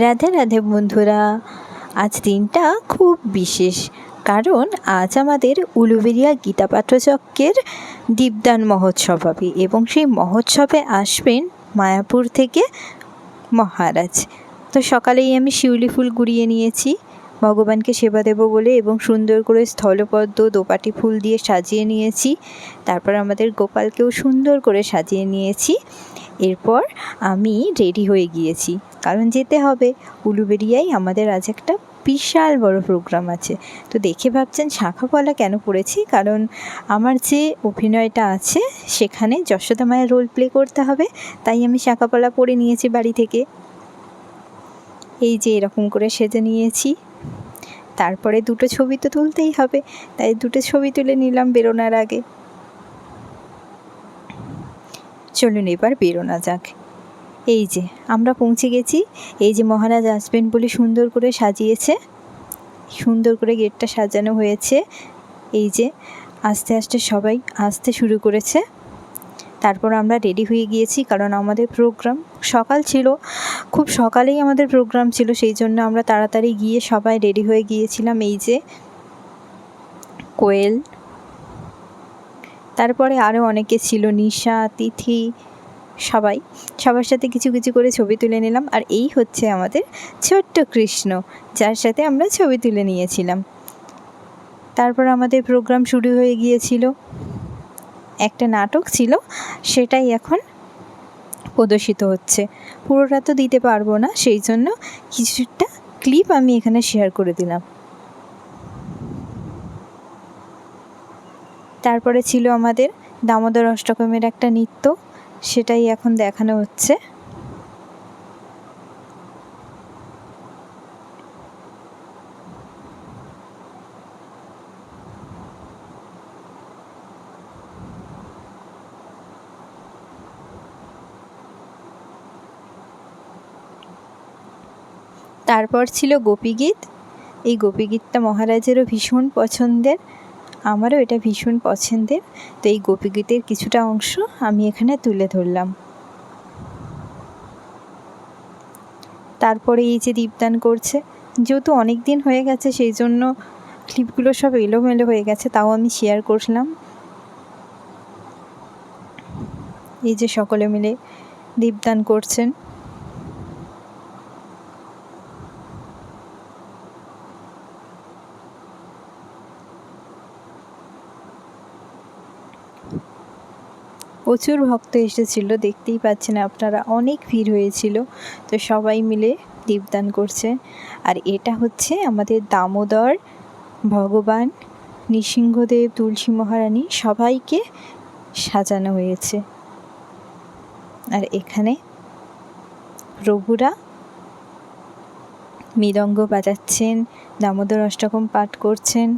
রাধে রাধে বন্ধুরা, আজ দিনটা খুব বিশেষ। কারণ আজ আমাদের উলুবেরিয়া গীতা পাঠচক্রের দীপদান মহোৎসব হবে এবং সেই মহোৎসবে আসবেন মায়াপুর থেকে মহারাজ। তো সকালেই আমি শিউলি ফুল গুড়িয়ে নিয়েছি, ভগবানকে সেবা দেবো বলে এবং সুন্দর করে স্থলপদ্ম, দোপাটি ফুল দিয়ে সাজিয়ে নিয়েছি। তারপর আমাদের গোপালকেও সুন্দর করে সাজিয়ে নিয়েছি। এরপর আমি রেডি হয়ে গিয়েছি। কারণ যেতে হবে। উলুবেরিয়ায় আমাদের আজ একটা বিশাল বড় প্রোগ্রাম আছে। তো দেখে ভাবছেন, শাঁখা পলা কেন পড়েছি কারণ আমার যে অভিনয়টা আছে, সেখানে যশোদা মায়ের রোল প্লে করতে হবে। তাই আমি শাঁখা পলা পরে নিয়েছি বাড়ি থেকে। এই যে এরকম করে সেজে নিয়েছি। তারপরে দুটো ছবি তো তুলতেই হবে। তাই দুটো ছবি তুলে নিলাম বেরোনোর আগে। চলুন এবার বেরোনা যাক। এই যে, আমরা পৌঁছে গেছি। এই যে মহারাজ আসবেন বলে সুন্দর করে সাজিয়েছে। সুন্দর করে গেটটা সাজানো হয়েছে। এই যে, আস্তে আস্তে সবাই আসতে শুরু করেছে। তারপর আমরা রেডি হয়ে গিয়েছি কারণ আমাদের প্রোগ্রাম সকাল ছিল। খুব সকালেই আমাদের প্রোগ্রাম ছিল, সেই জন্য আমরা তাড়াতাড়ি গিয়ে সবাই রেডি হয়ে গিয়েছিলাম। এই যে, কোয়েল তারপরে আরও অনেকে ছিল, নিশা, তিথি, সবাই। সবার সাথে কিছু কিছু করে ছবি তুলে নিলাম। আর এই হচ্ছে আমাদের ছোট্ট কৃষ্ণ, যার সাথে আমরা ছবি তুলে নিয়েছিলাম। তারপর আমাদের প্রোগ্রাম শুরু হয়ে গিয়েছিল। একটা নাটক ছিল, সেটাই এখন প্রদর্শিত হচ্ছে। পুরোটা তো দিতে পারব না, সেই জন্য কিছুটা ক্লিপ আমি এখানে শেয়ার করে দিলাম। তারপরে ছিল আমাদের দামোদর অষ্টকমের একটা নৃত্য, সেটাই এখন দেখানো হচ্ছে। তারপর ছিল গোপীগীত। এই গোপীগীতটা মহারাজেরও ভীষণ পছন্দের। আমারও এটা ভীষণ পছন্দের। তো এই গোপীগীতের কিছুটা অংশ আমি এখানে তুলে ধরলাম। তারপরে এই যে দীপদান করছে, যেহেতু অনেক দিন হয়ে গেছে, সেই জন্য ক্লিপগুলো সব এলোমেলো হয়ে গেছে, তাও আমি শেয়ার করলাম। এই যে সকলে মিলে দীপদান করছেন। প্রচুর ভক্ত এসেছিল, দেখতেই পাচ্ছেন আপনারা, অনেক ভিড় হয়েছিল। তো সবাই মিলে দীপদান করছে। আর এটা হচ্ছে আমাদের দামোদর, ভগবান, নৃসিংহদেব, তুলসী মহারানী, সবাইকে সাজানো হয়েছে। আর এখানে প্রভুরা মৃদঙ্গ বাজাচ্ছেন, দামোদর অষ্টকম পাঠ করছেন।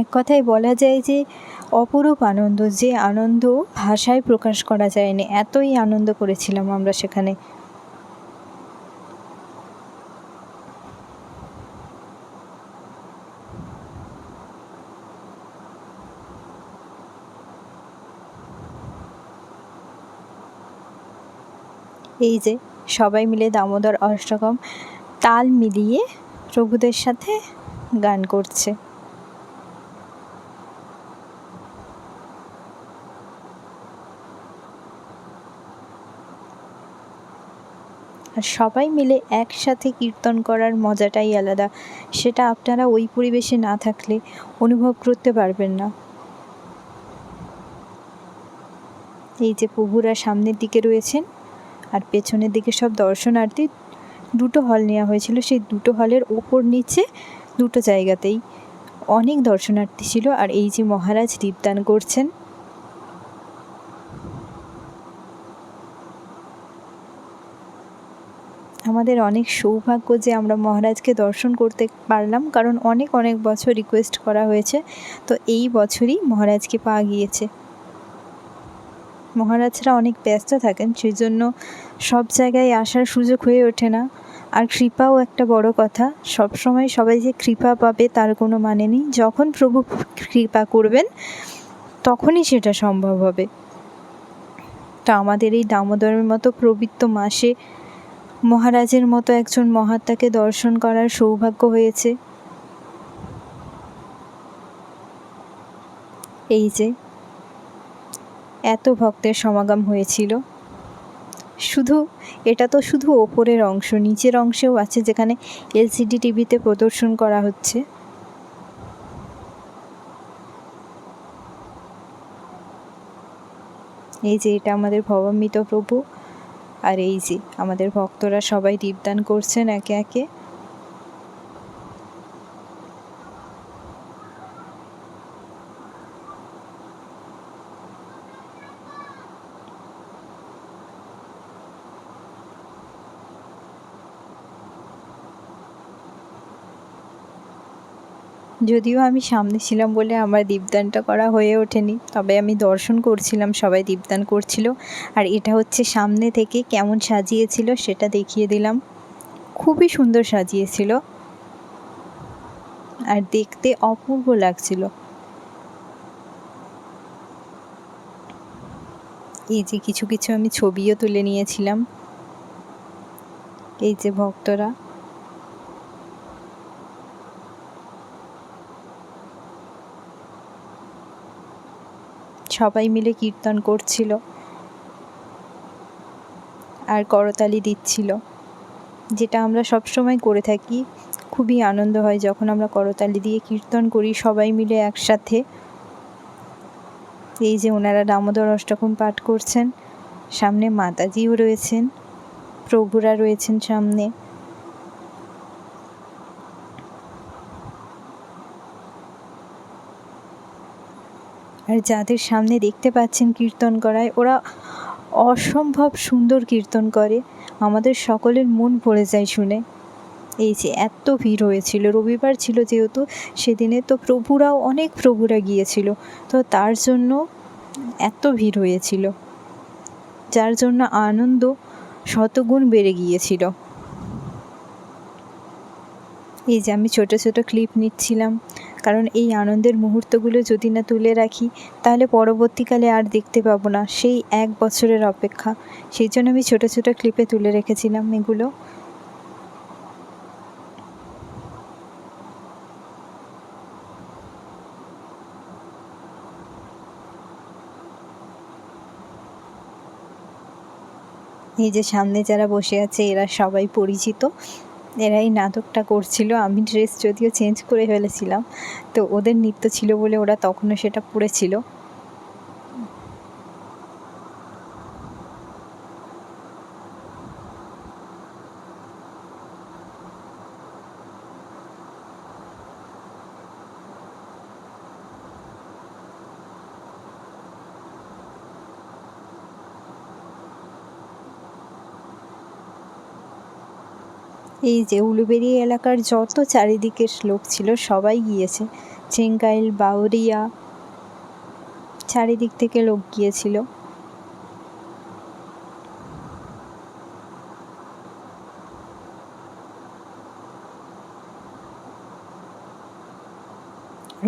এক কথায় বলা যায় যে, অপরূপ আনন্দ, যে আনন্দ ভাষায় প্রকাশ করা যায়নি, এতই আনন্দ করেছিলাম আমরা সেখানে। এই যে, সবাই মিলে দামোদর অষ্টকম তাল মিলিয়ে প্রভুদের সাথে গান করছে। আর সবাই মিলে একসাথে কীর্তন করার মজাটাই আলাদা। সেটা আপনারা ওই পরিবেশে না থাকলে অনুভব করতে পারবেন না। এই যে প্রভুরা সামনের দিকে রয়েছেন আর পেছনের দিকে সব দর্শনার্থী, দুটো হল নেওয়া হয়েছিল। সেই দুটো হলের ওপর নিচে দুটো জায়গাতেই অনেক দর্শনার্থী ছিল আর এই যে মহারাজ দীপদান করছেন আমাদের অনেক সৌভাগ্য যে আমরা মহারাজকে দর্শন করতে পারলাম, কারণ অনেক অনেক বছর রিকোয়েস্ট করা হয়েছে। তো এই বছরই মহারাজকে পাওয়া গিয়েছে। মহারাজরা অনেক ব্যস্ত থাকেন সেই জন্য সব জায়গায় আসার সুযোগ হয়ে ওঠে না। আর কৃপাও একটা বড় কথা সব সময় সবাই যে কৃপা পাবে তার কোনো মানে নেই। যখন প্রভু কৃপা করবেন, তখনই সেটা সম্ভব হবে। তা আমাদের এই দামোদরের মতো পবিত্র মাসে মহারাজের মতো একজন মহাত্মাকে দর্শন করার সৌভাগ্য হয়েছে। এই যে, এত ভক্তের সমাগম হয়েছিল। শুধু, এটা তো শুধু ওপরের অংশ, নিচের অংশেও আছে যেখানে এলসিডি টিভিতে প্রদর্শন করা হচ্ছে। এই যে, এটা আমাদের ভবামৃত প্রভু। আর এই যে আমাদের ভক্তরা সবাই দীপদান করছেন একে একে। যদিও আমি সামনে ছিলাম বলে আমার দীপদানটা করা হয়ে ওঠেনি, তবে আমি দর্শন করছিলাম, সবাই দীপদান করছিল। আর এটা হচ্ছে সামনে থেকে কেমন সাজিয়েছিল সেটা দেখিয়ে দিলাম। খুবই সুন্দর সাজিয়েছিল। আর দেখতে অপূর্ব লাগছিল। এই যে কিছু কিছু আমি ছবিও তুলে নিয়েছিলাম। এই যে ভক্তরা। সবাই মিলে কীর্তন করছিল আর করতালি দিচ্ছিল, যেটা আমরা সব সময় করে থাকি। খুবই আনন্দ হয় যখন আমরা করতালি দিয়ে কীর্তন করি, সবাই মিলে একসাথে। এই যে ওনারা দামোদর অষ্টকম পাঠ করছেন, সামনে মাতাজিও রয়েছেন, প্রভুরা রয়েছেন সামনে। যাদের সামনে দেখতে পাচ্ছেন কীর্তন করায়, ওরা অসম্ভব সুন্দর কীর্তন করে। আমাদের সকলের মন ভরে যায় শুনে। এই যে এত ভিড় হয়েছিল, রবিবার ছিল যেহেতু, সেদিনে তো প্রভুরাও, অনেক প্রভুরা গিয়েছিল। তো তার জন্য এত ভিড় হয়েছিল, যার জন্য আনন্দ শতগুণ বেড়ে গিয়েছিল। এই যে আমি ছোট ছোট ক্লিপ নিচ্ছিলাম। কারণ এই আনন্দের মুহূর্তগুলো যদি না তুলে রাখি, তাহলে পরবর্তীকালে আর দেখতে পাবো না। সেই এক বছরের অপেক্ষা। সেই জন্য আমি ছোট ছোট ক্লিপে তুলে রেখেছিলাম এগুলো। এই যে সামনে যারা বসে আছে, এরা সবাই পরিচিত। এরা এই নাটকটা করছিল। আমি ড্রেস যদিও চেঞ্জ করে ফেলেছিলাম, তো ওদের নৃত্য ছিল বলে ওরা তখনও সেটা পড়েছিল। এই যে উলুবেড়িয়া এলাকার যত চারিদিকের লোক ছিল, সবাই গিয়েছে। চেঙ্গাইল, বাউরিয়া চারিদিক থেকে লোক গিয়েছিল।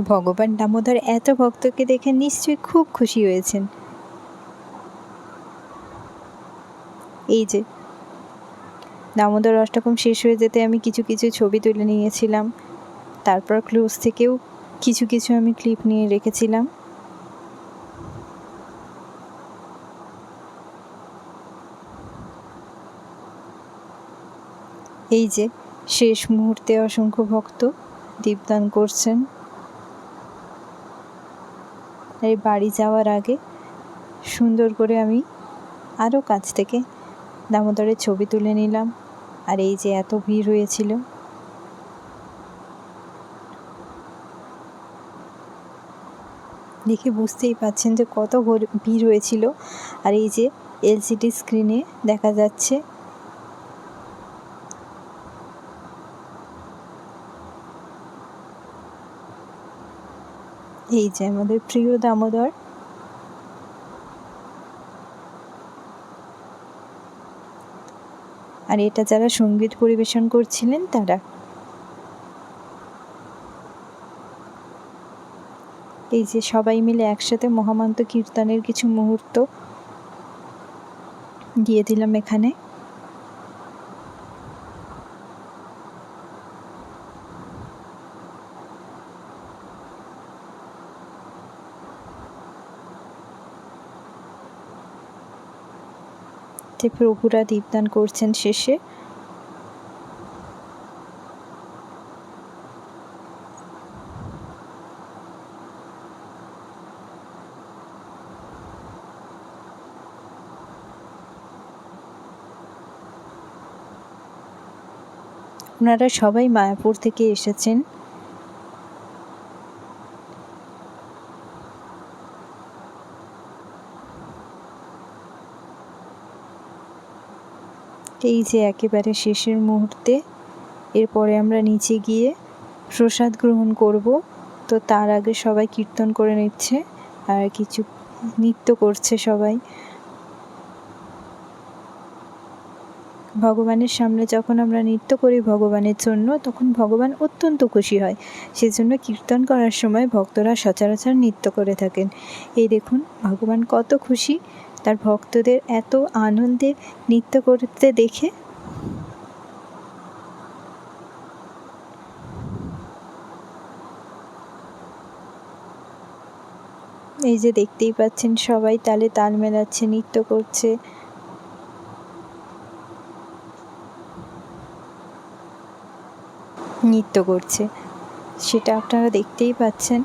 ভগবান দামোদর এত ভক্তকে দেখে নিশ্চয়ই খুব খুশি হয়েছেন। এই যে দামোদর অষ্টকম শেষ হয়ে যেতে আমি কিছু কিছু ছবি তুলে নিয়েছিলাম। তারপর ক্লোজ থেকেও কিছু কিছু আমি ক্লিপ নিয়ে রেখেছিলাম। এই যে, শেষ মুহূর্তে অসংখ্য ভক্ত দীপদান করছেন। এই বাড়ি যাওয়ার আগে সুন্দর করে আমি আরও কাছ থেকে দামোদরের ছবি তুলে নিলাম। আর এই যে এত ভিড় হয়েছিল। দেখে বুঝতেই পাচ্ছেন যে কত ভিড় হয়েছিল। আর এই যে এলসিডি স্ক্রিনে দেখা যাচ্ছে। এই যে আমাদের প্রিয় দামোদর। আর এটা যারা সংগীত পরিবেশন করছিলেন তারা। এই যে সবাই মিলে একসাথে মহামান্ত কীর্তনের কিছু মুহূর্ত দিয়ে দিলাম এখানে। যে প্রভুরা দীপদান করছেন শেষে। ওনারা সবাই মায়াপুর থেকে এসেছেন। এই যে একেবারে শেষের মুহূর্তে, এরপরে আমরা নিচে গিয়ে প্রসাদ গ্রহণ করব। তো তার আগে সবাই কীর্তন করে নিচ্ছে, আর কিছু নৃত্য করছে সবাই। ভগবানের সামনে যখন আমরা নৃত্য করি ভগবানের জন্য, তখন ভগবান অত্যন্ত খুশি হয়। সেজন্য কীর্তন করার সময় ভক্তরা সচরাচর নৃত্য করে থাকেন। এই দেখুন, ভগবান কত খুশি। তার ভক্তদের এত আনন্দে নৃত্য করতে দেখে। এই যে দেখতেই পাচ্ছেন সবাই, তালে তাল মেলাচ্ছে, নৃত্য করছে। নৃত্য করছে। সেটা আপনারা দেখতেই পাচ্ছেন।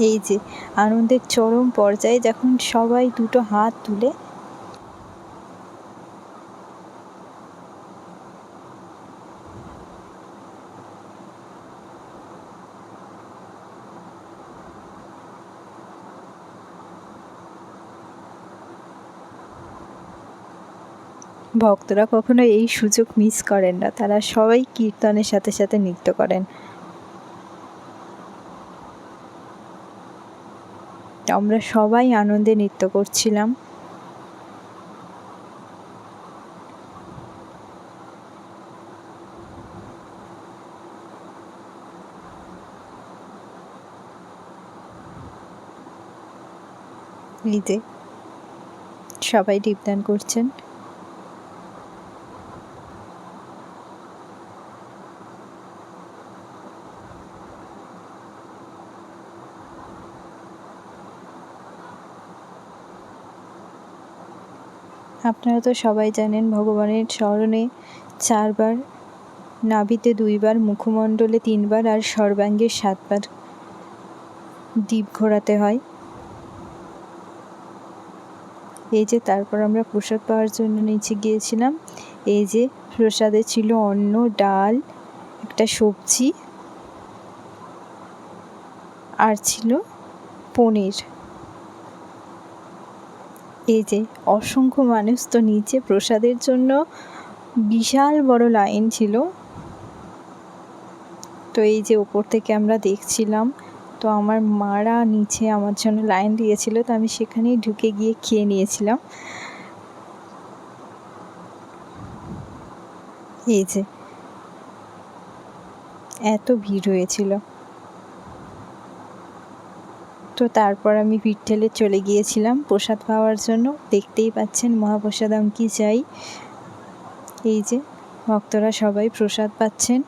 এই যে আনন্দের চরম পর্যায়ে যখন সবাই দুটো হাত তুলে ভক্তরা কখনো এই সুযোগ মিস করেন না। তারা সবাই কীর্তনের সাথে সাথে নৃত্য করেন। আমরা সবাই আনন্দে নৃত্য করছিলাম। সবাই দীপদান করছেন। আপনারা তো সবাই জানেন ভগবানের স্মরণে চারবার, নাভিতে দুইবার, মুখমণ্ডলে তিনবার আর সর্বাঙ্গে সাতবার দ্বীপ ঘোরাতে হয়। এই যে তারপর আমরা প্রসাদ পাওয়ার জন্য নিচে গিয়েছিলাম। এই যে প্রসাদে ছিল অন্ন, ডাল, একটা সবজি, আর ছিল পনির। এই যে, অসংখ্য মানুষ তো নিচে প্রসাদের জন্য বিশাল বড় লাইন ছিল। তো এই যে ওপর থেকে আমরা দেখছিলাম, তো আমার মারা নিচে আমার জন্য লাইন দিয়েছিল, তো আমি সেখানেই ঢুকে গিয়ে খেয়ে নিয়েছিলাম। এই যে, এত ভিড় হয়েছিল। তো তারপর আমি ভিট্ঠেলে চলে গিয়েছিলাম প্রসাদ পাওয়ার জন্য। দেখতেই পাচ্ছেন মহাপ্রসাদ মহাপ্রসাদাম কি চাই। এই যে, ভক্তরা সবাই প্রসাদ পাচ্ছেন।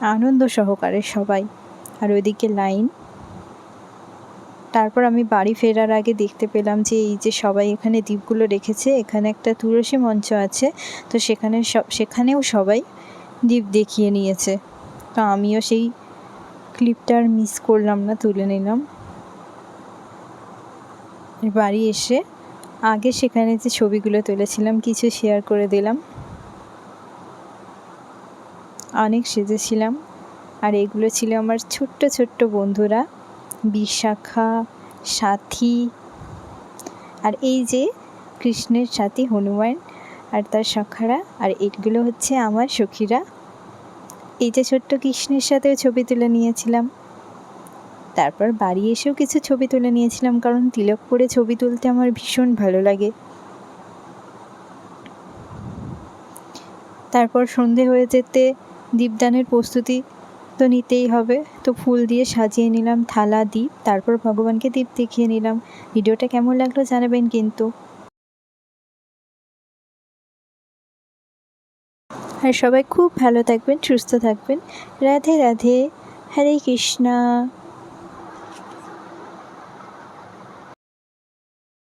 আনন্দ সহকারে সবাই। আর ওইদিকে লাইন। তারপর আমি বাড়ি ফেরার আগে দেখতে পেলাম যে এই যে সবাই এখানে দ্বীপগুলো রেখেছে, এখানে একটা তুলসী মঞ্চ আছে। তো সেখানে সব সেখানেও সবাই দ্বীপ দেখিয়ে নিয়েছে। তো আমিও সেই ক্লিপটা আর মিস করলাম না, তুলে নিলাম। বাড়ি এসে আগে সেখানে যে ছবিগুলো তুলেছিলাম, কিছু শেয়ার করে দিলাম। অনেক সেজেছিলাম। আর এগুলো ছিল আমার ছোট্ট ছোট্ট বন্ধুরা, বিশাখা, সাথী, আর এই যে কৃষ্ণের সাথী হনুমান আর তার সখারা, আর এগুলো হচ্ছে আমার সখীরা। এই যে ছোট্ট কৃষ্ণের সাথেও ছবি তুলে নিয়েছিলাম। তারপর বাড়ি এসেও কিছু ছবি তুলে নিয়েছিলাম, কারণ তিলক পরে ছবি তুলতে আমার ভীষণ ভালো লাগে। তারপর সন্ধে হয়ে যেতে দীপদানের প্রস্তুতি তো নিতেই হবে। তো ফুল দিয়ে সাজিয়ে নিলাম থালা দ্বীপ তারপর ভগবানকে দ্বীপ দেখিয়ে নিলাম। ভিডিওটা কেমন লাগল জানাবেন কিন্তু। আর সবাই খুব ভালো থাকবেন সুস্থ থাকবেন। রাধে রাধে। হরে কৃষ্ণা।